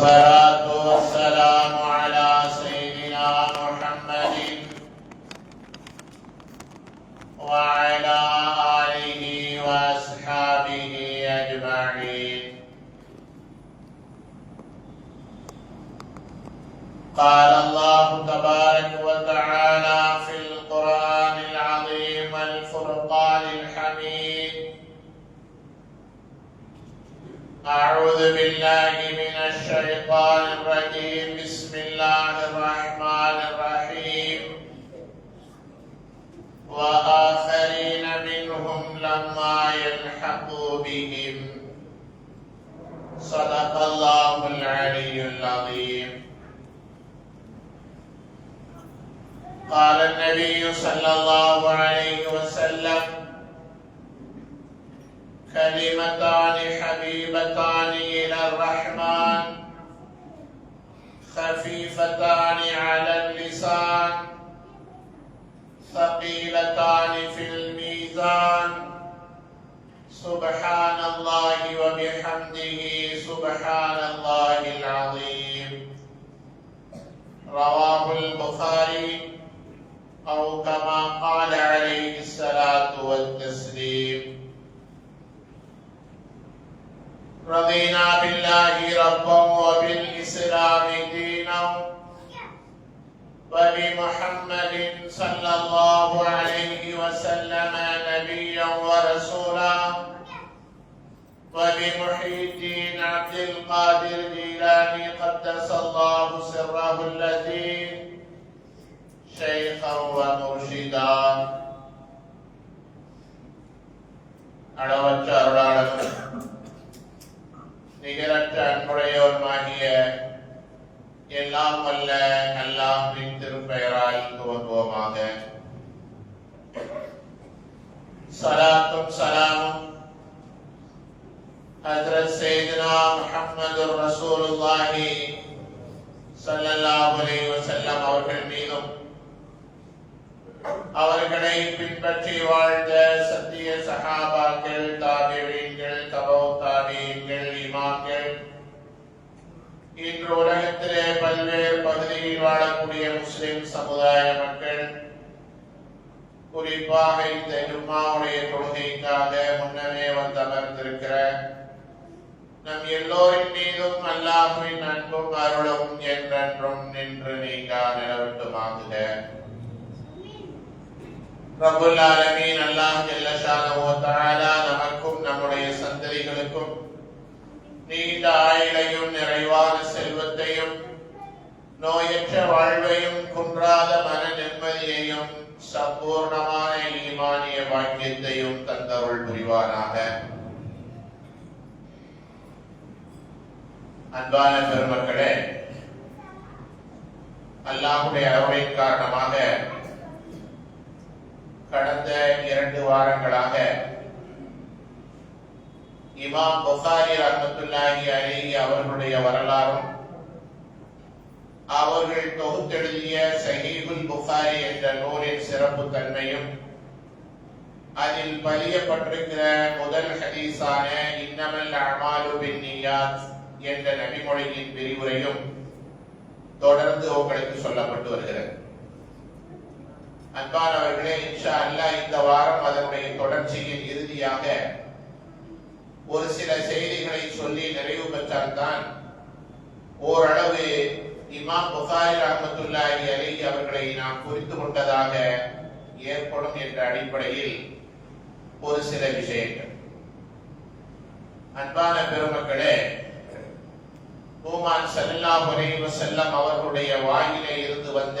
والصلاة والسلام على سيدنا محمد وعلى آله وأصحابه أجمعين. قال الله تبارك وتعالى أعوذ بالله من الشيطان الرجيم. بسم الله الرحمن الرحيم. وآخرين منهم لما يلحقوا بهم. صدق الله العلي العظيم. قال النبي صلى الله عليه وسلم كلمتان حبيبتان إلى الرحمن. خفيفتان على اللسان. ثقيلتان في الميزان. سبحان الله وبحمده سبحان الله العظيم. رواه البخاري أو كما قال عليه الصلاة والتسليم. رضينا بالله ربا وبالإسلام دينا ولمحمد صلى الله عليه وسلم نبيا ورسولا ولمحيي الدين عبد القادر الجيلاني قدس الله سره الذي شيخا ومرشدا. أڑوچہ நிகரற்ற அன்புடையோருமாகிய எல்லாம் வல்ல அல்லாஹ்வின் திருப்பெயரால் துவங்குவோமாக. சலாத்தும் சலாமும். ஹஜரத் சையதுனா முஹம்மது ரசூலுல்லாஹி சல்லல்லாஹு அலைஹி வஸல்லம் அவர்கள் மீதும் அவர்களை பின்பற்றி வாழ்ந்த சத்திய சகாபாக்கள் தாபிவீன்கள் தபோ தாபியங்கள் இமாம்கள். இன்று உலகத்திலே பல்வேறு பகுதியில் வாழக்கூடிய முஸ்லிம் சமுதாய மக்கள் குறிப்பாக இந்த ஜும்மாவுடைய தொழுகைக்காக முன்னமே வந்தமர்ந்திருக்கிற நம் எல்லோரின் மீதும் அல்லாஹுவின் அன்பும் அருளும் என்றென்றும் நின்று நீங்கா நிலவட்டுமாகுக ரபுல் ஆலமீன் அல்லாஹ் ஜல்ல தாலா நமக்கும் நம்முடைய சந்ததிகளுக்கும் நீண்ட ஆயுளையும் நிறைவான செல்வத்தையும் நோயற்ற வாழ்வையும் குன்றாத மன நிம்மதியையும் சம்பூர்ணமான ஈமானிய பாக்கியத்தையும் தந்தருள் புரிவானாக. அன்பான பெருமக்களே அல்லாஹுடைய அருளின் காரணமாக கடந்த இரண்டு வாரங்களாக இமாம் புகாரி ரஹமத்துல்லாஹி அலி அவர்களுடைய வரலாறும் அவர்கள் தொகுத்தெழுதிய சஹீபுல் புகாரி என்ற நூலின் சிறப்பு தன்மையும் அதில் பதியப்பட்டிருக்கிற முதல் ஹதீஸான இன்னமல் அமாலு பின் நியாத் என்ற நபிமொழியின் விரிவுரையும் தொடர்ந்து உங்களுக்கு சொல்லப்பட்டு வருகிறது. அன்பானவர்களே இன்ஷா அல்லாஹ் இந்த வாரம் அதனுடைய தொடர்ச்சியின் இறுதியாக ஒரு சில செய்திகளை சொல்லி நிறைவு பெற்றால்தான் ஓரளவு இமாம் புகாரி ரஹமத்துல்லாஹி அலி அவர்களை நாம் குறித்து கொண்டதாக ஏற்படும் என்ற அடிப்படையில் ஒரு சில விஷயங்கள். அன்பான பெருமக்களே பூமான் ஸல்லல்லாஹு செல்லம் அவர்களுடைய வாயிலே இருந்து வந்த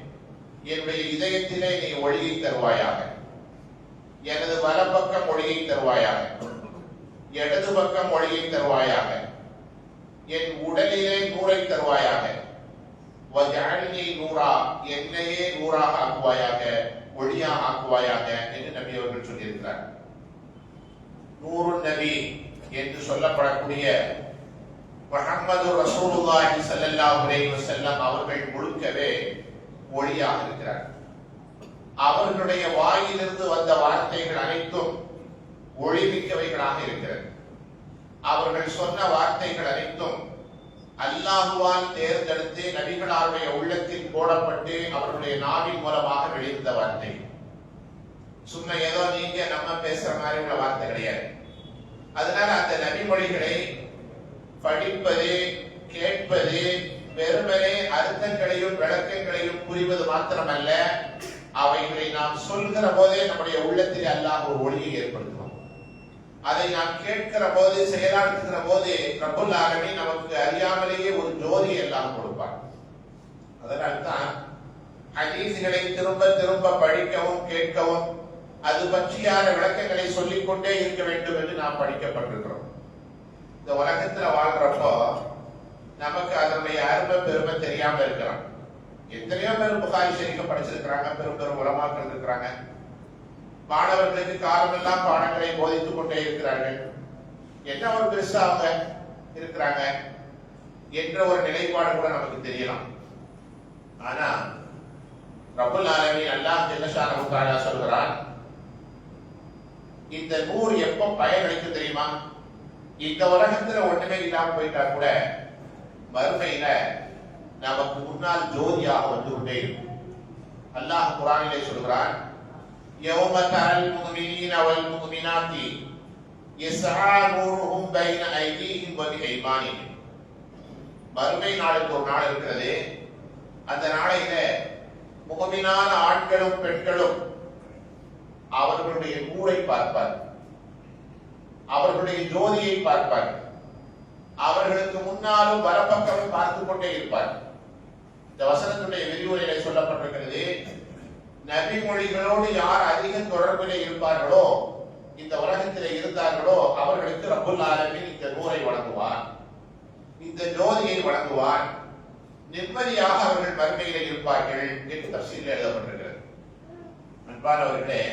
என்னுடைய இதயத்திலே நீ ஒளியை தருவாயாக. எனது வலப்பக்கம் ஒளியை தருவாயாக. இடது பக்கம் ஒளியை தருவாயாக. என் உடலிலே நூறை தருவாயாக. நூறா என்னையே நூறாக ஆக்குவாயாக ஒளியாக ஆக்குவாயாக என்று நபி அவர்கள் சொல்லியிருக்கிறார். நூறு நபி என்று சொல்லப்படக்கூடிய முகமது ரசூலுல்லாஹி ஸல்லல்லாஹு அலைஹி வஸல்லம் அவர்கள் முழுக்கவே ஒளியாக இருக்கிறார். அவர்களுடைய வாயிலிருந்து வந்த வார்த்தைகள் அனைத்தும் ஒளிமிக்கவைகளாக இருக்கிறது. அவர்கள் சொன்ன வார்த்தைகள் அனைத்தும் அல்லாஹுவால் தேர்ந்தெடுத்து நபிகளாருடைய உள்ளத்தில் போடப்பட்டு அவர்களுடைய நாவின் மூலமாக வெளியிருந்த வார்த்தை. சும்மா ஏதோ நீங்க நம்ம பேசுற மாதிரி உள்ள வார்த்தை கிடையாது. அதனால அந்த நபிமொழிகளை படிப்பது கேட்பது வெறுமனே அர்த்தங்களையும் விளக்கங்களையும் புரிவது மாத்திரமல்ல அவைகளை நாம் சொல்கிற போதே நம்முடைய உள்ளத்தில் அல்லாஹ் ஒரு ஒளியை ஏற்படுத்துவோம் அதை நாம் கேட்கிற போது செயலாற்றுகிற போது பிரபுல்லாகவே நமக்கு அறியாமலேயே ஒரு ஜோதி எல்லாம் கொடுப்பார். அதனால்தான் ஹதீசுகளை திரும்ப திரும்ப படிக்கவும் கேட்கவும் அது பற்றியான விளக்கங்களை சொல்லிக்கொண்டே இருக்க வேண்டும் என்று நாம் படிக்கப்பட்டிருக்கிறோம். இந்த உலகத்துல வாழ்றப்போ பெருமை தெரியாம இருக்கிறான் எத்தனையோ பேர் புகாரி ஷெரீஃபை படிச்சிருக்கிறாங்க பெரும் பெரும் உலமாக்கள் இருக்கிறாங்க. மாணவர்களுக்கு காலமெல்லாம் பாடங்களை போதித்துக் கொண்டே இருக்கிறார்கள். என்ன ஒரு பெருசா அவங்க இருக்கிறாங்க என்ற ஒரு நிலைப்பாடு கூட நமக்கு தெரியலாம். ஆனா ரபுல் ஆலமி அல்லாஹ் ஜல்லஷானஹு தஆலா சொல்கிறான் இந்த நூறு எப்ப பயனளிக்கும் தெரியுமா? இந்த உலகத்துல ஒண்ணுமே இல்லாம போயிட்டா கூட மறுமையில நமக்கு முன்னால் ஜோதியாக வந்து கொண்டே இருக்கும் அல்லாஹ் குரானிலே சொல்கிறான் يوم ترى المؤمنين والمؤمنات يسعى نورهم بين أيديهم وبأيمانهم மறுமை நாளுக்கு ஒரு நாள் இருக்கிறது அந்த நாளையில முகமினான ஆண்களும் பெண்களும் அவர்களுடைய நூரை பார்ப்பார் அவர்களுடைய ஜோதியை பார்ப்பார் அவர்களுக்கு முன்னாலும் வரப்பக்கமும் பார்த்து கொண்டே இருப்பார் இந்த வசனத்துடைய விரிவுரையில சொல்லப்பட்டிருக்கிறது நபி மொழிகளோடு யார் அதிக தொடர்பிலே இருப்பார்களோ இந்த உலகத்திலே இருந்தார்களோ அவர்களுக்கு ரபுல் ஆலமின் இந்த நூரை வழங்குவார். இந்த ஜோதியை வழங்குவார். நிம்மதியாக அவர்கள் மறுமையிலே இருப்பார்கள் என்று தப்சீல் எழுதப்பட்டிருக்கிறது. அன்பானவர்களே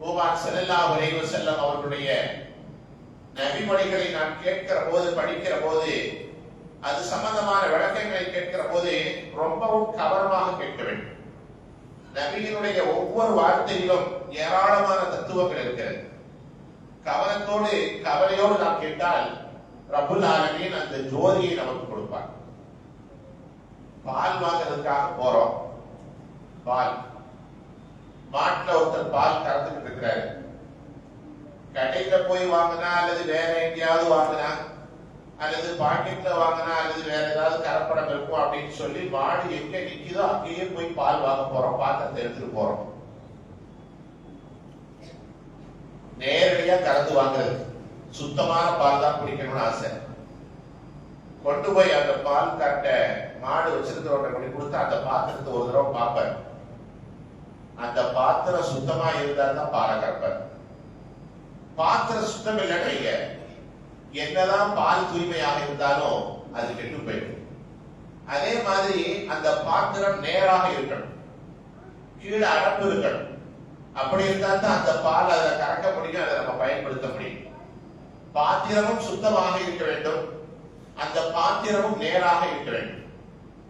பூமான் செல்லல்லா அலைஹி செல்லம் அவர்களுடைய நபிமொழிகளை நாம் கேட்கிற போது படிக்கிற போது அது சம்பந்தமான விளக்கங்களை கேட்கிற போது ரொம்பவும் கவனமாக கேட்க வேண்டும். நபியினுடைய ஒவ்வொரு வார்த்தையிலும் ஏராளமான தத்துவங்கள் இருக்கிறது. கவனத்தோடு கவலையோடு நாம் கேட்டால் ரபுல் ஆலமீன் அந்த ஜோதியை நமக்கு கொடுப்பார். பால் வாங்கிறதுக்காக போறோம். பால். மாட்டுல ஒருத்தர் பால் கறந்துட்டு இருக்கிறாரு. கடையில போய் வாங்கினா அல்லது வேற எங்கேயாவது வாங்கினா அல்லது பாக்கெட்ல வாங்கினா அல்லது வேற ஏதாவது கலப்படம் இருக்கும் அப்படின்னு சொல்லி மாடு எங்க நிக்குதோ அங்கேயே போய் பால் வாங்க போறோம் பாத்திரத்தை எடுத்துட்டு போறோம். நேரடியா கலந்து வாங்குறது. சுத்தமான பால் தான் குடிக்கணும்னு ஆசை. கொண்டு போய் அந்த பால் கட்ட மாடு வச்சிருக்கிறவங்க கொண்டு கொடுத்து அந்த பாத்திரத்தை ஒரு தடவை பார்ப்பேன் அந்த பாத்திரம் சுத்தமா இருந்தா தான் பாலை கறப்பேன் பாத்திரம் சுத்தம் இல்லைன்னா என்னதான் பால் தூய்மையாக இருந்தாலும் அது கெட்டு போயிடும். அதே மாதிரி அந்த பாத்திரம் நேராக இருக்கணும். கீழே அடப்பு இருக்கணும். அப்படி இருந்தா தான் அந்த பால் அதை கறக்க முடியும் அதை நம்ம பயன்படுத்த முடியும். பாத்திரமும் சுத்தமாக இருக்க வேண்டும். அந்த பாத்திரமும் நேராக இருக்க வேண்டும்.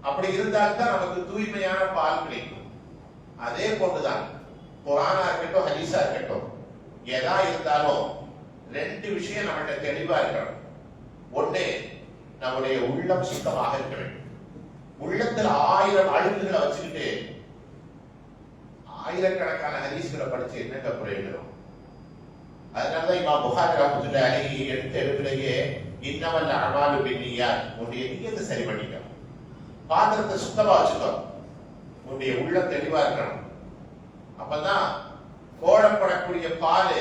அப்படி இருந்தால் தான் நமக்கு தூய்மையான பால் கிடைக்கும். அதே போன்றுதான் குரானா இருக்கட்டும் ஹரிசா இருக்கட்டும் எதா இருந்தாலும் ரெண்டு விஷயம் நம்மகிட்ட தெளிவா இருக்கணும். ஒண்ணு நம்முடைய உள்ளம் சுத்தமாக இருக்க வேண்டும். உள்ளத்துல ஆயிரம் அழுக்குகளை வச்சுக்கிட்டு ஆயிரக்கணக்கான ஹதீஸ்களை படிச்சு என்னங்க பிரயோஜனம் அதனாலதான் இமா புகார் ராமத்துல அழகி எடுத்த இடத்திலேயே இன்னவல்ல அமாலு பின்னியா உன்னுடைய நீயத்தை சரி பண்ணிக்க பாத்திரத்தை சுத்தமா வச்சுக்கோ உன்னுடைய உள்ளம் தெளிவா இருக்கணும். அப்பதான் கோடப்படக்கூடிய பால்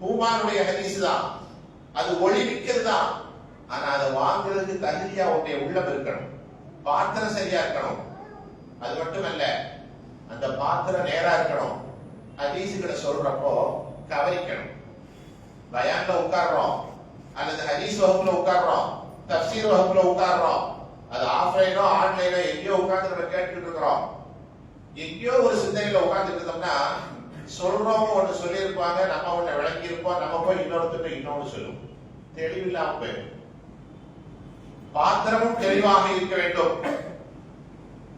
பூமானுடைய ஹதீஸ் தான் அது ஒளி விற்கிறது தான் ஆனா அதை வாங்குறதுக்கு தகுதியா உடைய உள்ளம் இருக்கணும். பாத்திரம் சரியா இருக்கணும். அது மட்டுமல்ல அந்த பாத்திரம் நேரா இருக்கணும். ஹதீஸுகளை சொல்றப்போ கவனிக்கணும். பயான்ல உட்கார்றோம். அல்லது ஹதீஸ் வகுப்புல உட்கார்றோம். தப்சீர் வகுப்புல உட்கார்றோம். அது ஆஃப்லைனோ ஆன்லைனோ எங்கேயோ கேட்டுட்டு இருக்கிறோம். எங்கேயோ ஒரு சிந்தனையில உட்கார்ந்துட்டு இருந்தோம்னா சொல்றவங்க ஒண்ணு சொல்லியிருப்பாங்க நம்ம ஒண்ணு விளங்கி இருப்போம் நம்ம போய் இன்னொருத்தர் இன்னொன்னு சொல்லுவோம் தெளிவில்லாம போயிடும் பாத்திரமும் தெளிவாக இருக்க வேண்டும்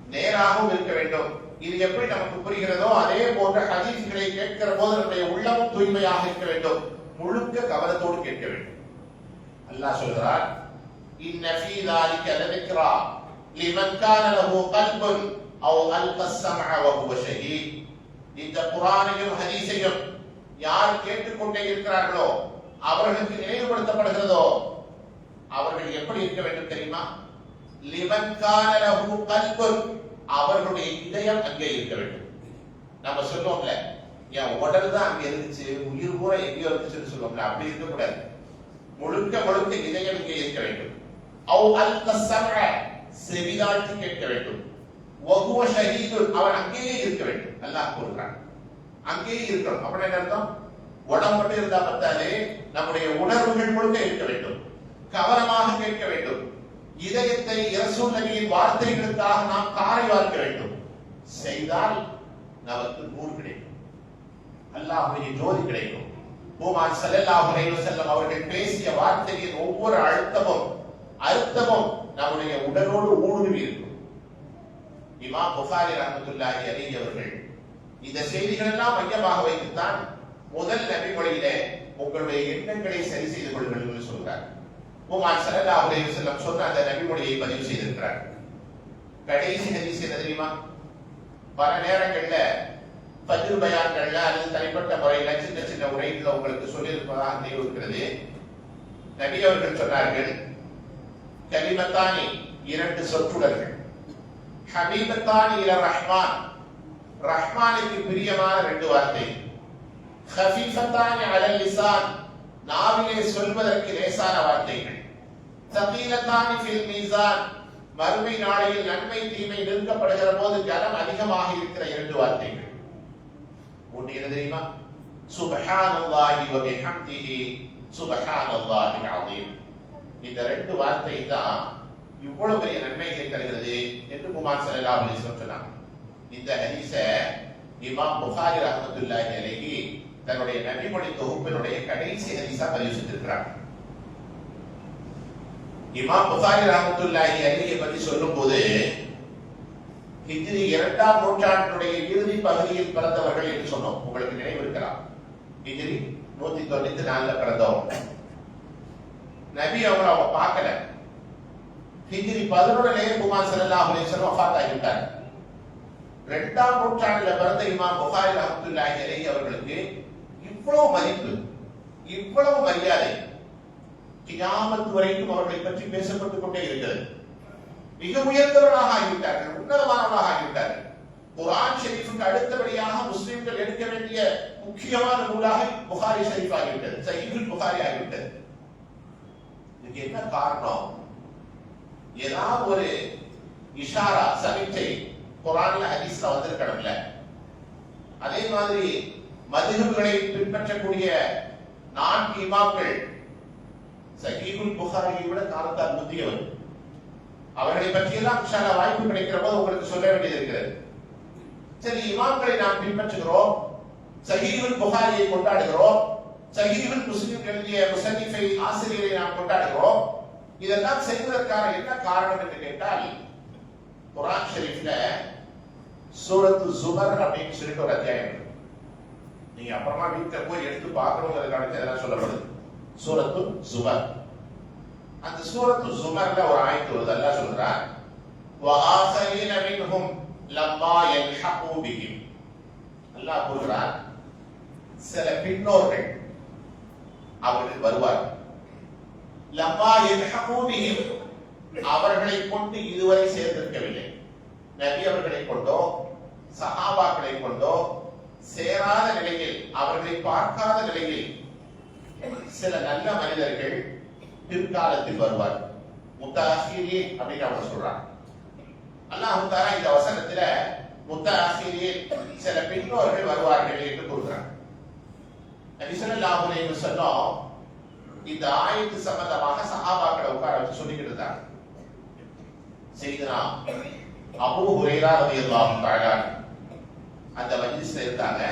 நேராகவும் இருக்க வேண்டும் இது எப்படி நமக்கு புரிகிறதோ அதே போன்ற ஹதீஸ்களை கேட்கிற போது நம்முடைய உள்ளமும் தூய்மையாக இருக்க வேண்டும் முழுக்க கவனத்தோடு கேட்க வேண்டும் அல்லாஹ் சொல்கிறார் இன்ன ஃபீ ذلك لذكرى لمن كان له قلب او القى السمع وهو شهيد இந்த குரானையும் ஹதீஸையும் யார் கேட்டுக்கொண்டே இருக்கிறார்களோ அவர்களுக்கு நினைவுபடுத்தப்படுகிறதோ அவர்கள் எப்படி இருக்க வேண்டும் தெரியுமா? லிமன் அவர்களுடைய இதயம் அங்கே இருக்க வேண்டும். நம்ம சொல்லுவோம்ல என் உடல் தான் அங்க இருந்துச்சு உயிர் பூரா எங்கேயோ இருந்துச்சுன்னு சொல்லுவோம்ல அப்படி இருக்கக்கூடாது. முழுக்க முழுக்க இதயம் இங்கே இருக்க வேண்டும். அவ் செவிதாழ்த்தி கேட்க வேண்டும். வகுவ ஷஹீது அவன் அங்கேயே இருக்க வேண்டும் அல்லாஹ் கூறுறான் அங்கேயே இருக்கணும் அப்படி என்ன அர்த்தம் உடம்பு மட்டும் இருந்தா பார்த்தாலே நம்முடைய உணர்வுகள் முழுக்க இருக்க வேண்டும். கவனமாக கேட்க வேண்டும். இதயத்தை இரசூல் நபியின் வார்த்தைகளுக்காக நாம் காரை வார்க்க வேண்டும். செய்தால் நமக்கு நூறு கிடைக்கும் அல்லாஹுடைய ஜோதி கிடைக்கும் பூமான் சல்லல்லாஹு அலைஹி வஸல்லம் அவர்கள் பேசிய வார்த்தையின் ஒவ்வொரு அழுத்தமும் அர்த்தமும் நம்முடைய உடலோடு ஊடுருவி இருக்கும் இமாம் புகாரி ரஹமத்துல்லாஹி அலி அவர்கள் இந்த செய்திகள் எல்லாம் மையமாக வைத்துத்தான் முதல் நபிமொழியில உங்களுடைய எண்ணங்களை சரி செய்து கொள்ளுங்கள் என்று சொல்கிறார். உமார் ஸல்லல்லாஹு அலைஹி வஸல்லம் சொன்ன அந்த நபிமொழியை பதிவு செய்திருக்கிறார். கடைசி ஹதீஸ் என்ன தெரியுமா? பல நேரங்கள்ல ஃபஜ்ர் பயான்கள்ல அல்லது தனிப்பட்ட முறையில சின்ன சின்ன உரைகள் உங்களுக்கு சொல்லியிருப்பதாக நினைவிருக்கிறது நபி அவர்கள் சொன்னார்கள் கலிமத்தானி இரண்டு சொற்றுடர்கள். ஹபீபத்தானி இல ரஹ்மான். ரஹ்மானுக்கு பிரியமான ரெண்டு வார்த்தை. ஹஃபீஃபத்தானி அலல் லிசான். நாவிலே சொல்வதற்கு லேசான வார்த்தைகள். தகீலத்தானி ஃபில் மீசான். மறுமை நாளையில் நன்மை தீமை நிறுத்தப்படுகிற போது கனம் அதிகமாக இருக்கிற இரண்டு வார்த்தைகள். ஒன்று என்ன தெரியுமா? சுபஹானல்லாஹி வ பிஹம்திஹி. சுபஹானல்லாஹில் அஸீம் இந்த ரெண்டு வார்த்தை தான் இவ்வளவு பெரிய நன்மைகளை தருகிறது என்று குமார் சல்லா அலைஹி வஸல்லம் சொன்னாங்க இந்த ஹதீஸ இமாம் புகாரி ரஹமத்துல்லா அலைஹி தன்னுடைய நபிமொழி தொகுப்பினுடைய கடைசி ஹதீஸா பதிவு செஞ்சிருக்கிறார் இமாம் புகாரி ரஹ்மத்துல்லாஹி அருகே பற்றி சொல்லும்போது ஹிஜ்ரி இரண்டாம் நூற்றாண்டினுடைய இறுதி பகுதியில் பிறந்தவர்கள் என்று சொன்னோம். உங்களுக்கு நினைவு இருக்கலாம். ஹிஜ்ரி நூத்தி தொண்ணூத்தி நாலுல பிறந்தவங்க நபி அவங்கள அவங்க பார்க்கல. ஹிஜ்ரி பதினொன்னுலேயே குமார் ஸல்லல்லாஹு அலைஹி வஃபாத் ஆகிவிட்டார் இரண்டாம் நூற்றாண்டுல பிறந்த இமாம் புகாரி ரஹ்மத்துல்லாஹி அலைஹி அவர்களுக்கு இவ்வளவு மதிப்பு இவ்வளவு மரியாதை கியாமத் வரைக்கும் அவர்களை பற்றி பேசப்பட்டுக் கொண்டே இருக்கிறது மிக உயர்ந்தவர்களாக ஆகிவிட்டார்கள் உன்னதமானவர்களாக ஆகிவிட்டார்கள் குரான் ஷெரீஃபுக்கு அடுத்தபடியாக முஸ்லிம்கள் எடுக்க வேண்டிய முக்கியமான நூலாக புகாரி ஷெரீஃப் ஆகிவிட்டது சஹீஹுல் புகாரி ஆகிவிட்டது இதுக்கு என்ன காரணம் ஏதாவது ஒரு இஷாரா சமிச்சை குரான்ல ஹதீஸ்ல வந்திருக்கணும்ல. அதே மாதிரி மதுகுகளை பின்பற்றக்கூடிய நான்கு இமாம்கள் சஹீஹுல் புகாரியை விட காலத்தால் முந்தியவர். அவர்களை பற்றியெல்லாம் இன்ஷா வாய்ப்பு கிடைக்கிற போது உங்களுக்கு சொல்ல வேண்டியது இருக்கிறது. சரி இமாம்களை நாம் பின்பற்றுகிறோம் சஹீஹுல் புகாரியை கொண்டாடுகிறோம் சஹீஹுல் முஸ்லிம் எழுதிய முசன்னிஃபை ஆசிரியரை நாம் கொண்டாடுகிறோம் இதெல்லாம் செய்வதற்கான என்ன காரணம் என்று கேட்டால் குரான் ஷெரீஃப்ல சூரத்து சுமர் அப்படின்னு சொல்லிட்டு ஒரு அத்தியாயம் இருக்கு நீங்க அப்புறமா வீட்டுல போய் எடுத்து பார்க்கணுங்கிறதுக்கான இதெல்லாம் சொல்லப்படுது சூரத்து சுமர் அந்த சூரத்து சுமர்ல ஒரு ஆயத்து வருது அல்லாஹ் சொல்றான் وآخرين منهم لما يلحقوا بهم அல்லாஹ் கூறுகிறார் சில பின்னோர்கள் அவர்கள் வருவார் லம்மா யல்ஹகு அவர்களை கொண்டு இதுவரை சேர்ந்திருக்கவில்லை. நபி அவர்களை கொண்டோ சஹாபாக்களை கொண்டோ சேராத நிலையில் அவர்களை பார்க்காத நிலையில் சில நல்ல மனிதர்கள் பிற்காலத்தில் வருவார் முத்தாசிரி அப்படின்னு அவங்க சொல்றாங்க. அல்லாஹ் தாரா இந்த வசனத்துல முத்தாசிரியில் சில பின்னோர்கள் வருவார்கள் என்று கூறுகிறார் நபி ஸல்லல்லாஹு அலைஹி இந்த ஆயத்து சம்பந்தமாக சஹாபாக்களை உட்கார வச்சு சொல்லிக்கிட்டு இருந்தாங்க. செய்தனா அபூ ஹுரைரா ரலியல்லாஹு தஆலா அந்த மஜ்லிஸ்ல இருந்தாங்க.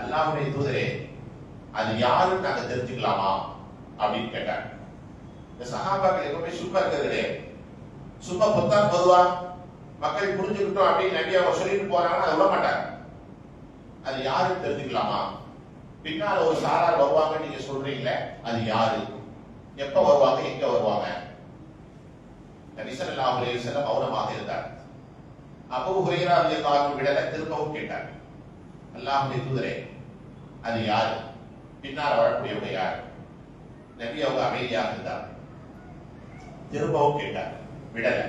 அல்லாஹ்வுடைய தூதரே அது யாருன்னு நாங்க தெரிஞ்சுக்கலாமா அப்படின்னு கேட்டாங்க. இந்த சஹாபாக்கள் எப்பவுமே சும்மா இருக்கிறது சும்மா பொத்தான் பொதுவா மக்கள் புரிஞ்சுக்கிட்டோம் அப்படின்னு நபி அவங்க சொல்லிட்டு போறாங்கன்னா அதை விட மாட்டாங்க அது யாருன்னு தெரிஞ்சுக்கலாமா? பின்னால ஒரு சாரார் வருவாங்கன்னு நீங்க சொல்றீங்களே அது யாரு? எப்ப வருவாங்க எங்க வருவாங்க? நபிசல்லா அலி செல்லம் மௌனமாக இருந்தார். அப்போ ஹுரேரா அலியல்லாவின் விடலை திரும்பவும் கேட்டார். அல்லாஹுடைய தூதரே அது யாரு? பின்னால் வரக்கூடியவங்க யார்? நபி அவங்க அமைதியாக இருந்தார். திரும்பவும் கேட்டார் விடலை.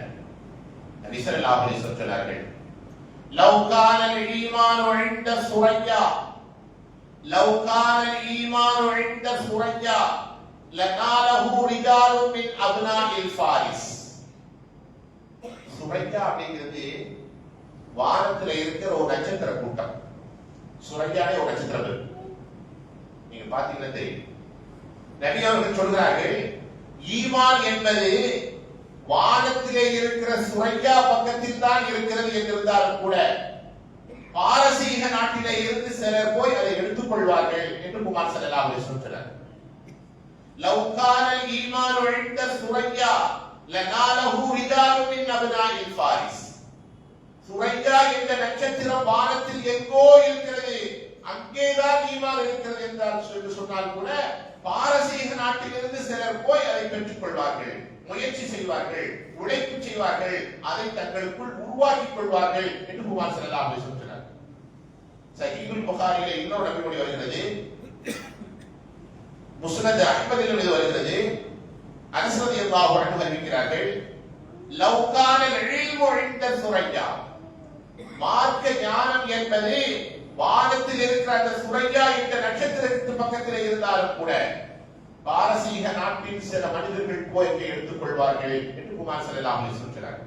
நபிசல்லா அலி சொன்னார்கள் லவ்கான இழிமான ஒழிந்த சுரையா لو كان الإيمان عند ثريا لناله رجال من أبناء الفارس சுரையா அப்படிங்கிறது வானத்துல இருக்கிற ஒரு நட்சத்திர கூட்டம் சுரையானே ஒரு நட்சத்திரம் இருக்கு நீங்க பாத்தீங்கன்னா தெரியும் நபி அவர்கள் சொல்கிறார்கள் ஈமான் என்பது வானத்திலே இருக்கிற சுரையா பக்கத்தில் தான் இருக்கிறது என்றிருந்தாலும் கூட பாரசீக நாட்டிலே இருந்து சிலர் போய் அதை எடுத்துக் கொள்வார்கள் என்று குமார் சல்லல்லாஹு சொல்கிறார் வஸல்லம் ஈமான் உழைந்த சுரையா லனாலஹு ரிஜாலு மின் அப்னாஇல் ஃபாரிஸ். சுரையா என்ற நட்சத்திரம் வானத்தில் எங்கோ இருக்கிறது அங்கேதான் ஈமான் இருக்கிறது என்றால் சொல்லி சொன்னால் கூட பாரசீக நாட்டிலிருந்து சிலர் போய் அதை பெற்றுக் கொள்வார்கள் முயற்சி செய்வார்கள் உழைப்பு செய்வார்கள் அதை தங்களுக்குள் உருவாக்கிக் கொள்வார்கள் என்று குமார் ஸல்லல்லாஹு சொல்கிறார் சஹீபுல் சொன்னார் இன்னொரு நபிமொழி வருகிறது முஸ்னத் அஹ்மதில் இது வருகிறது அனஸ் அல்லாஹ் உடன் அறிவிக்கிறார்கள் லவ் கான இல்மு சுரையா மார்க்க ஞானம் என்பது வானத்தில் இருக்கிற அந்த சுரையா என்ற நட்சத்திரத்து பக்கத்தில் இருந்தாலும் கூட பாரசீக நாட்டின் சில மனிதர்கள் கோரிக்கை எடுத்துக் கொள்வார்கள் என்று குமார் ஸல்லல்லாஹு அலைஹி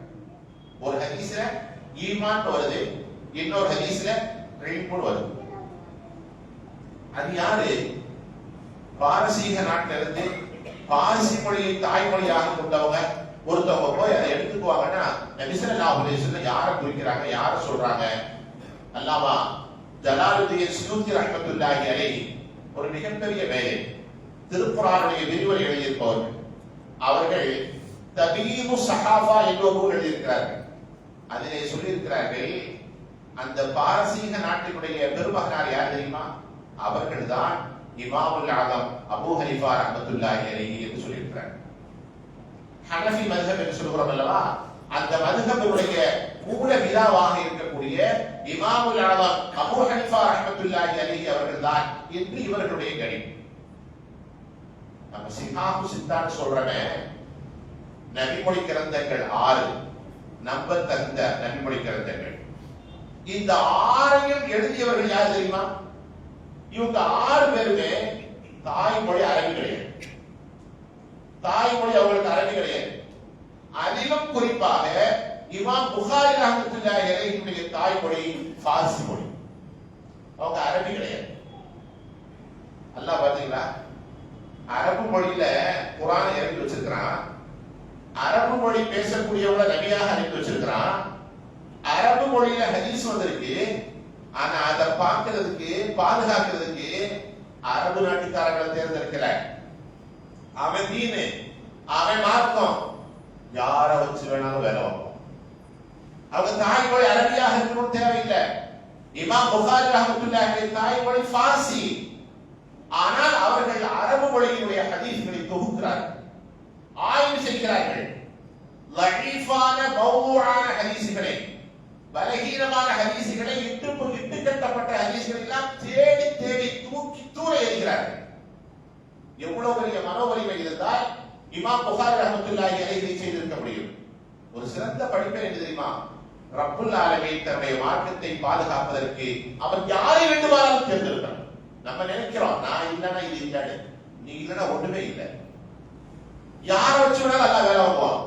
ஒரு ஹதீஸ்ல ஈமான் வருது இன்னொரு ஹதீஸ்ல இல்முன் வருது அது. யாரு? பாரசீக நாட்டில இருந்து பாரசி மொழியை தாய்மொழியாக கொண்டவங்க ஒருத்தவங்க போய் அதை எடுத்துக்குவாங்கன்னா நபி ஸல்லல்லாஹு அலைஹி யாரை குறிக்கிறாங்க யாரை சொல்றாங்க? அல்லாமா ஜலாலுதீன் சியூத்தி ரஹமத்துல்லாஹி அலை ஒரு மிகப்பெரிய வேலை. திருக்குறானுடைய விரிவுரை எழுதியிருப்பவர்கள் அவர்கள் தபீமு சஹாபா என்ற ஒரு நூல் எழுதியிருக்கிறார்கள் அதிலே சொல்லியிருக்கிறார்கள் அந்த பாரசீக நாட்டினுடைய பெருமகனார் யார் தெரியுமா? அவர்கள் தான் இமாமுல் ஆலம் அபு ஹனிஃபா ரஹமத்துல்லாஹி அலைஹி என்று சொல்லியிருக்கிறார். ஹனஃபி மதுஹப் என்று சொல்கிறோம் அல்லவா? அந்த மதுஹபினுடைய மூல விழாவாக இருக்கக்கூடிய இமாமுல் ஆலம் அபு ஹனிஃபா ரஹமத்துல்லாஹி அலைஹி அவர்கள் தான் என்று இவர்களுடைய கணிப்பு நம்ம சிஹாபு சித்தான்னு சொல்றமே நபிமொழி கிரந்தங்கள் ஆறு. நம்ப தந்த நபிமொழி கிரந்தங்கள். இந்த ஆறையும் எழுதியவர்கள் யார் தெரியுமா? இவங்க ஆறு பேருமே தாய்மொழி அரபி கிடையாது. தாய்மொழி அவங்களுக்கு அரபி கிடையாது. அதிலும் குறிப்பாக இமாம் புகாரி ரஹமத்துல்லாஹி அலைஹினுடைய தாய்மொழி பாரசி மொழி அவங்க அரபி கிடையாது. அல்லாஹ் பாத்தீங்களா? அரபு மொழியில குரான் இறக்கி வச்சிருக்கிறான். அரபு மொழி பேசக்கூடியவங்களை நபியாக அனுப்பி வச்சிருக்கிறான். அரபு மொழியில ஹதீஸ் வந்திருக்கு. ஆனா அதை பார்க்கறதுக்கு பாதுகாக்கிறதுக்கு அரபு நாட்டுக்காரங்களை தேர்ந்தெடுக்கல. அவன் தீனு. அவன் மார்க்கம். யார வச்சு வேணாலும் வேலை வைப்போம் அவங்க தாய்மொழி அரபியாக இருக்கணும் தேவையில்லை. இமாம் புகாரி ரஹமத்துல்லாஹி தாய்மொழி ஃபார்சி. ஆனால் அவர்கள் அரபு மொழியினுடைய ஹதீஸ்களை தொகுக்கிறார்கள். ஆய்வு செய்கிறார்கள். லஹீஃபான மௌதுஆன ஹதீஸ்களை. பலகீனமான ஹதீசுகளை இட்டு இட்டு கட்டப்பட்ட ஹதீசுகள் எல்லாம் தேடி தேடி தூக்கி தூர எறிகிறார்கள். எவ்வளவு பெரிய மனோவலிமை இருந்தால் இமாம் புகாரி ரஹமத்துல்லாஹி அலைஹி செய்திருக்க முடியும். ஒரு சிறந்த படிப்பு என்ன தெரியுமா? ரப்புல் ஆலமீன் தன்னுடைய மார்க்கத்தை பாதுகாப்பதற்கு அவர் யாரை வேண்டுமானாலும் தேர்ந்தெடுக்கலாம் நம்ம நினைக்கிறோம் நான் இல்லைன்னா இது இல்லைன்னு. நீ இல்லைன்னா ஒண்ணுமே இல்லை. யாரை வச்சு வேணாலும் நல்லா வேலை வாங்குவான்?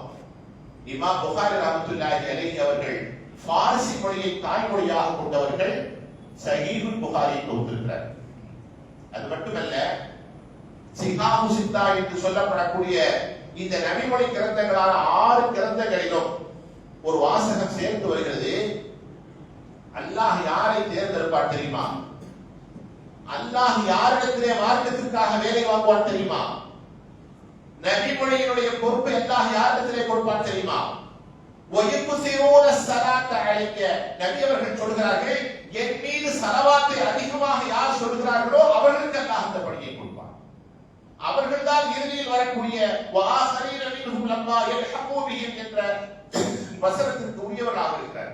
இமாம் புகாரி ரஹமத்துல்லாஹி அலைஹி அவர்கள் பாரசி மொழியை தாய்மொழியாக கொண்டவர்கள் சஹீஹுல் புகாரை தொகுத்திருக்கிறார். அது மட்டுமல்ல சிஹாபு சித்தா என்று சொல்லப்படக்கூடிய இந்த நபிமொழி கிரந்தங்களான ஆறு கிரந்தங்களிலும் ஒரு வாசகம் சேர்த்து வருகிறது. அல்லாஹ் யாரை தேர்ந்தெடுப்பார் தெரியுமா? அல்லாஹ் யாரிடத்திலே மார்க்கத்திற்காக வேலை வாங்குவார் தெரியுமா? நபிமொழியினுடைய பொறுப்பை அல்லாஹ் யாரிடத்திலே கொடுப்பார் தெரியுமா? நபி அவர்கள் சொல்கிறார்கள் என் மீது சலவாத்தை அதிகமாக யார் சொல்கிறார்களோ அவர்களுக்கு அல்லாஹ் அந்த பணியை கொடுப்பார் அவர்கள் தான் இறுதியில் வரக்கூடிய என்ற வசனத்திற்கு உரியவர்களாக இருக்கிறார்.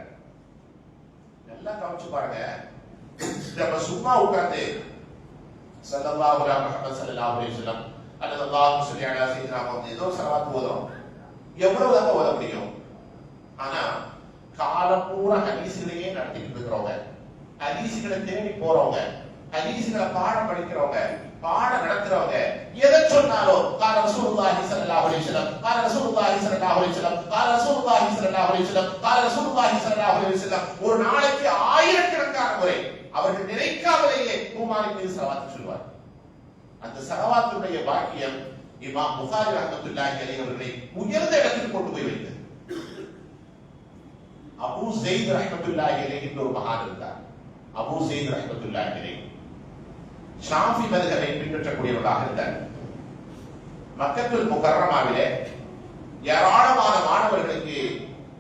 நல்லா கவனிச்சு பாருங்க. நம்ம சும்மா உட்கார்ந்து ஸல்லல்லாஹு அலைஹி முஹம்மது ஸல்லல்லாஹு அலைஹி வஸல்லம் அல்லது அல்லாஹ் சொல்லி அலா சய்யிதினா ஏதோ ஸலவாத் ஓதுறோம் எவ்வளவு தான் ஓத முடியும்? ஆனா காலம் பூரா நடத்திட்டு இருக்கிறவங்க ஹதீஸ்களை தேடி போறவங்க ஹதீஸ்களை பாடம் படிக்கிறவங்க பாடம் நடத்துறவங்க எதை சொன்னாலும் கால ரசூலுல்லாஹி ஸல்லல்லாஹு அலைஹி வஸல்லம் கால ரசூலுல்லாஹி ஸல்லல்லாஹு அலைஹி வஸல்லம் கால ரசூலுல்லாஹி ஸல்லல்லாஹு அலைஹி வஸல்லம் கால ரசூலுல்லாஹி ஸல்லல்லாஹு அலைஹி வஸல்லம். ஒரு நாளைக்கு ஆயிரக்கணக்கான முறை அவர்கள் நினைக்காமலேயே பூமாரி மீது சலவாத்து சொல்வார். அந்த சலவாத்துடைய பாக்கியம் இமாம் புகாரி ரஹ்மத்துல்லாஹி அலைஹி அவர்களை உயர்ந்த இடத்தில் கொண்டு போய் வைத்தது. அபூ ஸெய்த் ரஹமத்துல்லா அலைஹி என்ற ஒரு மகான் இருந்தார். அபூ ஸெய்த் ரஹமத்துல்லா அலைஹி ஷாஃபி மதுகரை பின்பற்றக்கூடியவர்களாக இருந்தார். மக்கத்துல் முகர்ரமாவிலே ஏராளமான மாணவர்களுக்கு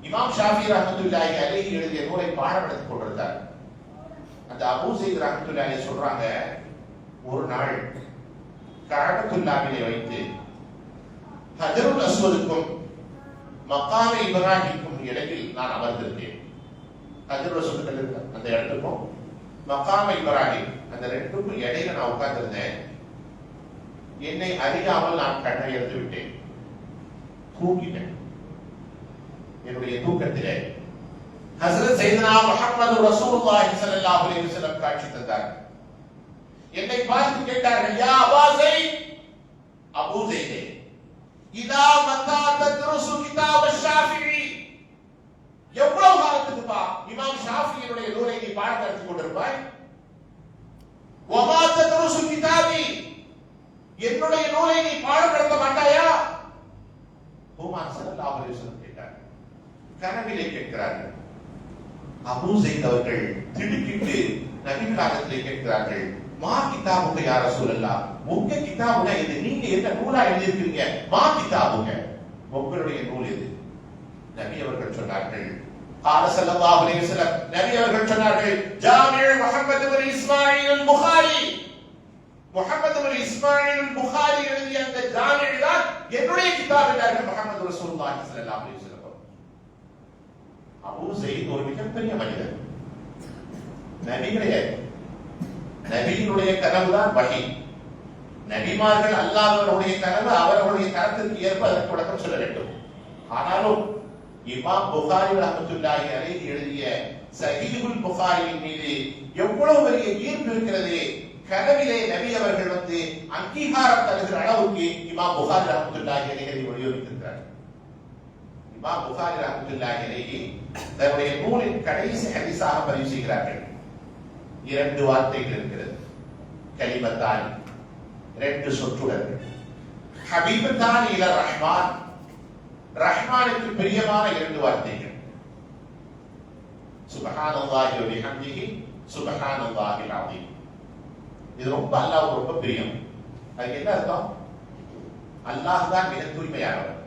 இமாம் ஷாஃபி ரஹ்மத்துல்லாஹி அலைஹி எழுதிய நூலை பாடம் எடுத்துக் கொண்டிருந்தார். அந்த அபூ ஸெய்த் ரஹ்மத்துல்லாஹி சொல்றாங்க ஒரு நாள் கஅபத்துல்லாவிலே வைத்து ஹஜருல் அஸ்வதுக்கும் மக்காம இப்ராஹிமுக்கும் இடையில் நான் அமர்ந்திருக்கேன். ஹஜருல் அஸ்வதுக்கு இருக்க அந்த இடத்துக்கும் மக்காம இப்ராஹிம் அந்த ரெண்டுக்கும் இடையில நான் உட்கார்ந்திருந்தேன். என்னை அறியாமல் நான் கண்ணை இழந்து விட்டேன். தூங்கிட்டேன். என்னுடைய தூக்கத்திலே ஹசரத் சையதுனா முஹம்மது ரசூலுல்லாஹி ஸல்லல்லாஹு அலைஹி வஸல்லம் காட்சி தந்தார். என்னை பார்த்து கேட்டார்கள் யா அபாசை அபூ ஸைதே இதா மத்தா தத்ருசு கிதாப் ஷாஃபிஈ எவ்வளவு காலத்துக்குப்பா இமாம் ஷாஃபியினுடைய நூலை நீ பாடம் நடத்தி கொண்டிருப்பாய் வமா தத்ருசு என்னுடைய நூலை நீ பாடம் நடத்த மாட்டாயா? ஹுமான் ஸல்லல்லாஹு அலைஹி வஸல்லம் கேட்டார். கனவிலே கேட்கிறார்கள். அபூ ஸைத் அவர்கள் திடுக்கிட்டு நபிகளாகத்திலே கேட்கிறார்கள் மா கிதாபுக யா ரசூலல்லாஹ் உங்க கிதாபுனா இது நீங்க என்ன நூலா எழுதியிருக்கீங்க மா கிதாபுக உங்களுடைய நூல் இது நபி அவர்கள் சொன்னார்கள் قال صلى الله عليه وسلم நபி அவர்கள் சொன்னார்கள் ஜாமிஉ முஹம்மது பின் இஸ்மாயில் அல் புகாரி முஹம்மது பின் இஸ்மாயில் அல் புகாரி எழுதிய அந்த ஜாமிஉ தான் என்னுடைய கிதாப் என்றார்கள் முஹம்மது ரசூலுல்லாஹி ஸல்லல்லாஹு அலைஹி வஸல்லம் அபூ ஸைத் ஒரு மிகப்பெரிய மனிதர் நபி கிடையாது நபியினுடைய கனவுதான் வகை நபிமார்கள் அல்லாதவருடைய கனவு அவர்களுடைய கருத்திற்கு ஏற்ப அதற்கு விளக்கம் சொல்ல வேண்டும் ஆனாலும் இமாம் புகாரி ரஹமத்துல்லாஹி அலைஹி எழுதிய சஹீஹுல் புகாரியின் மீது எவ்வளவு பெரிய ஈர்ப்பு இருக்கிறது? கனவிலே நபி அவர்கள் வந்து அங்கீகாரம் தருகிற அளவுக்கு இமாம் புகாரி ரஹமத்துல்லாஹி அலைஹி வலியுறுத்திருக்கிறார் இமாம் புகாரி ரஹமத்துல்லாஹி அலைஹி தன்னுடைய நூலின் கடைசி ஹதீஸாக பதிவு செய்கிறார்கள். இரண்டு வார்த்தைகள் இருக்கிறது. கலிமத்தான் இரண்டு சொற்றுடர்கள். ஹபீபத்தான் இல ரஹ்மான் ரஹ்மானுக்கு பிரியமான இரண்டு வார்த்தைகள் சுபஹானல்லாஹி வ பிஹம்திஹி சுபஹானல்லாஹில் அஸீம் இது ரொம்ப அல்லாஹ்வுக்கு ரொம்ப பிரியம் அதுக்கு என்ன அர்த்தம் அல்லாஹ் தான் மிக தூய்மையானவன்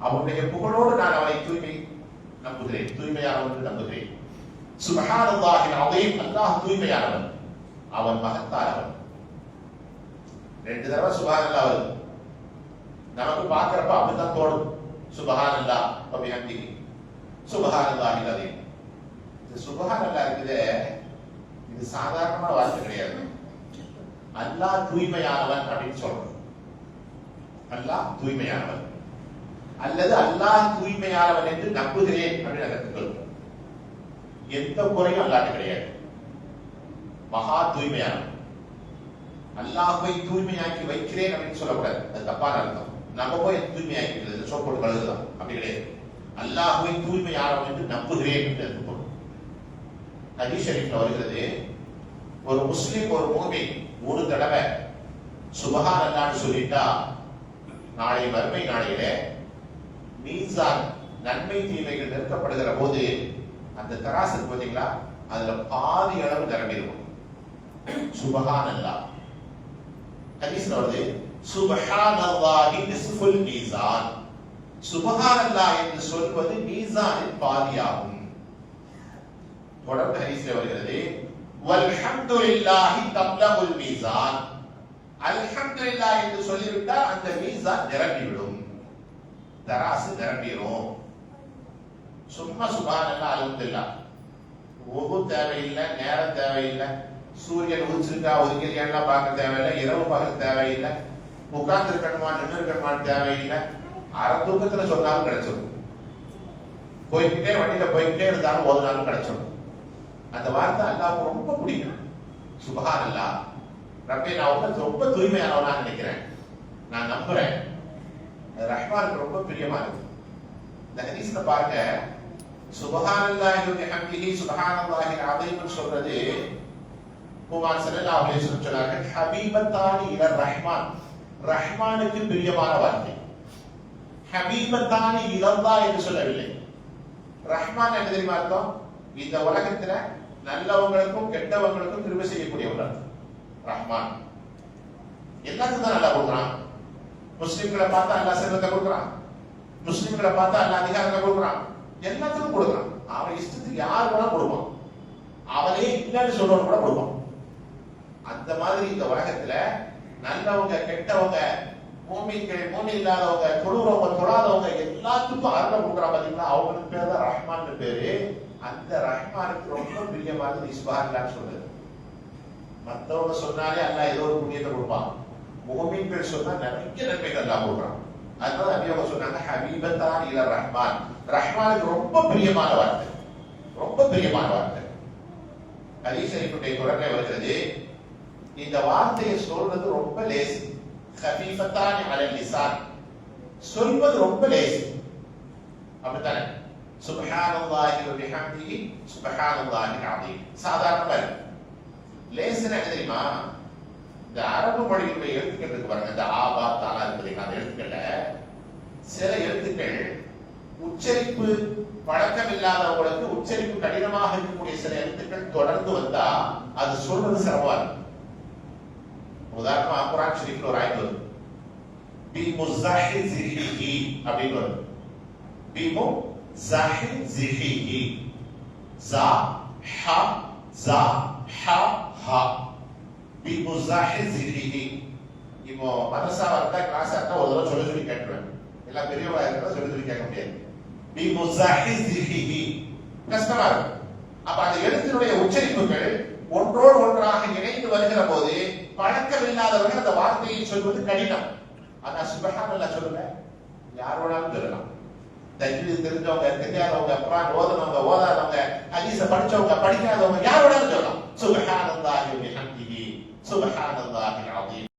அவனுடைய புகழோடு நான் அவனை தூய்மை நம்புகிறேன் தூய்மையானவன் என்று நம்புகிறேன் சுபஹானல்லாஹில் அஸீம் அல்லாஹ் தூய்மையானவன் அவன் மகத்தானவன் ரெண்டு தடவை சுபஹானல்லாஹ் வருது நமக்கு பார்க்கறப்ப அப்படிதான் தோணும் சுபஹானல்லாஹ் வ பிஹம்திஹி சுபஹானல்லாஹில் அஸீம் இந்த சுபஹானல்லாஹ் இருக்குதே இது சாதாரணமான வார்த்தை கிடையாது அல்லாஹ் தூய்மையானவன் அப்படின்னு சொல்றோம் அல்லாஹ் தூய்மையானவன் அல்லது அல்லாஹ் தூய்மையானவன் என்று நம்புகிறேன் அப்படின்னு கற்றுக்கொள்ளும் எந்த குறையும் அல்லாட்ட கிடையாது மகா தூய்மையானவன் அல்லாஹை தூய்மையாக்கி வைக்கிறேன் அப்படின்னு சொல்லக்கூடாது அது தப்பான அர்த்தம் நம்ம போய் தூய்மையாக்கிறது சோப் போட்டு கழுதுதான் அப்படி கிடையாது. அல்லாஹ்வை தூய்மையானவன் என்று நம்புகிறேன் என்று எடுத்துக்கொள்ளும் ஹதீஸ் ஷரீஃப்ல வருகிறது ஒரு முஸ்லிம் ஒரு மூமி மூணு தடவை சுபகான் அல்லான்னு சொல்லிட்டா நாளை வறுமை நாளையில மீசான் நன்மை தீமைகள் நிறுத்தப்படுகிற போது அந்த தராசு பார்த்தீங்களா? அதுல பாதி அளவு நிரம்பி இருக்கும் சுபஹான் அல்லா ஹதீஸ்ல வருது மீசான் சுபஹான் என்று சொல்வது மீசானின் பாதியாகும். தொடர்ந்து ஹதீஸ்ல வருகிறது. வல்ஹம்துலில்லாஹி தப்லகுல் மீசான் அல்ஹம்துலில்லாஹ் என்று சொல்லிவிட்டால் அந்த மீசான் நிரம்பிவிடும். தராசு நிரம்பிடும் சும்மா சுபானல்லா அல்ஹம்துலில்லாஹ். ஒகு தேவையில்லை நேரம் தேவையில்லை. சூரியன் உதிச்சிருக்கா ஒதுக்கிறியான்லாம் பார்க்க தேவையில்லை இரவு பார்க்க தேவையில்லை. உட்கார்ந்து இருக்கணுமா நின்று இருக்கணுமான்னு தேவையில்லை. அரை தூக்கத்துல சொன்னாலும் கிடைச்சிடும் போய்கிட்டே வண்டியில போய்கிட்டே இருந்தாலும் ஓதுனாலும் கிடைச்சிடும் அந்த வார்த்தை அல்லாவுக்கு ரொம்ப பிடிக்கும். சுபஹான் அல்லா ரப்பே நான் உள்ள ரொம்ப தூய்மையானவனா நினைக்கிறேன். நான் நம்புறேன். ரஹ்மானுக்கு ரொம்ப பிரியமா இருக்கு இந்த ஹதீஸ்ல பாருங்க சுபஹானல்லாஹி ஹம்திஹி பிஹம்திஹி சுபஹானல்லாஹி அலீம் சொல்றது குமார் ஸல்லல்லாஹு அலைஹி வஸல்லம் சொன்னார்கள் ஹபீபத்தானி இல ரஹ்மான். ரஹ்மானுக்கு பிரியமான வார்த்தை ஹபீபத்தானி இழந்தா என்று சொல்லவில்லை ரஹ்மான் என்ன தெரியுமா அர்த்தம் இந்த உலகத்துல நல்லவங்களுக்கும் கெட்டவங்களுக்கும் திரும்ப செய்யக்கூடியவர் ரஹ்மான் எல்லாத்துக்கும் தான் நல்லா கொடுக்குறான் முஸ்லிம்களை பார்த்தா அல்லா செல்வத்தை கொடுக்குறான் முஸ்லிம்களை பார்த்தா அல்லா அதிகாரத்தை கொடுக்குறான் எல்லாத்துக்கும் கொடுக்குறான் அவன் இஷ்டத்துக்கு யார் வேணா கொடுப்பான் அவனே இல்லைன்னு சொல்றவன் கூட கொடுப்பான் அந்த மாதிரி இந்த உலகத்துல நல்லவங்க கெட்டவங்க மூமின்கள் மூமி இல்லாதவங்க தொழுறவங்க தொழாதவங்க எல்லாத்துக்கும் அருள் கொடுக்குறா பாத்தீங்களா? அவங்களுக்கு பேர் தான் ரஹ்மான் பேரு. அந்த ரஹ்மானுக்கு ரொம்ப பிரியமானது இஸ்பார்லான்னு சொல்லுது மத்தவங்க சொன்னாலே அல்லாஹ் ஏதோ ஒரு புண்ணியத்தை கொடுப்பான். மூமின்கள் சொன்னா நிறைய நன்மைகள் எல்லாம் கொடுக்குறான். அதனால அபியோக சொன்னாங்க ஹபீபத்தான் இல ரஹ்மான். ரஹ்மானுக்கு ரொம்ப பிரியமான வார்த்தை. ரொம்ப பிரியமான வார்த்தை. ஹதீஸ் தொடர்பை வருகிறது இந்த வார்த்தையை சொல்றது ரொம்ப லேசி. ஹபீஃபத்தானி அல லிசான். சொல்வது ரொம்ப லேசி. அப்படித்தானே? சுபஹானல்லாஹி வ பிஹம்திஹி சுபஹானல்லாஹி அலீம் சாதாரணமா இருக்கு லேசுனா என்ன தெரியுமா? இந்த அரபு மொழியினுடைய எழுத்துக்கள் இருக்கு பாருங்க. இந்த ஆபா தாலா இருக்கு அந்த எழுத்துக்கள்ல சில எழுத்துக்கள் உச்சரிப்பு பழக்கம் இல்லாதவங்களுக்கு உச்சரிப்பு கடினமாக இருக்கக்கூடிய சில எழுத்துக்கள் தொடர்ந்து வந்தா அது சொல்றது சிரமமா இருக்கும் உதாரணமா குரான் ஷரீஃப்ல ஒரு ஆயத்து வரும் பி ஜிஹிஹி அப்படின்னு வரும் பி ஜிஹிஹி ஜா ஹ ஜா ஹ ஹ பி முஸாஹிஸிஹி இப்போ மதரசா வந்தா கிளாஸ் இருந்தா ஒரு தடவை சொல்லி சொல்லி கேட்டுருவேன் எல்லாம் பெரியவங்களா இருந்தா சொல்லி சொல்லி கேட்க முடியாது பி முஸாஹிஸிஹி கஷ்டமா இருக்கும் அப்ப அந்த எழுத்தினுடைய உச்சரிப்புகள் ஒன்றோடு ஒன்றாக இணைந்து வருகிற போது பழக்கம் இல்லாதவர்கள் அந்த வார்த்தையை சொல்வது கடினம். ஆனா சுபஹான் சொல்லுங்க. யார் வேணாலும் சொல்லலாம். தஜ்வீத் தெரிஞ்சவங்க தெரியாதவங்க குரான் ஓதனவங்க ஓதாதவங்க ஹதீஸ படிச்சவங்க படிக்காதவங்க யார் வேணாலும் சொல்லலாம். சுபஹானல்லாஹி வ பிஹம்திஹி. சுபஹானல்லாஹி அலீம்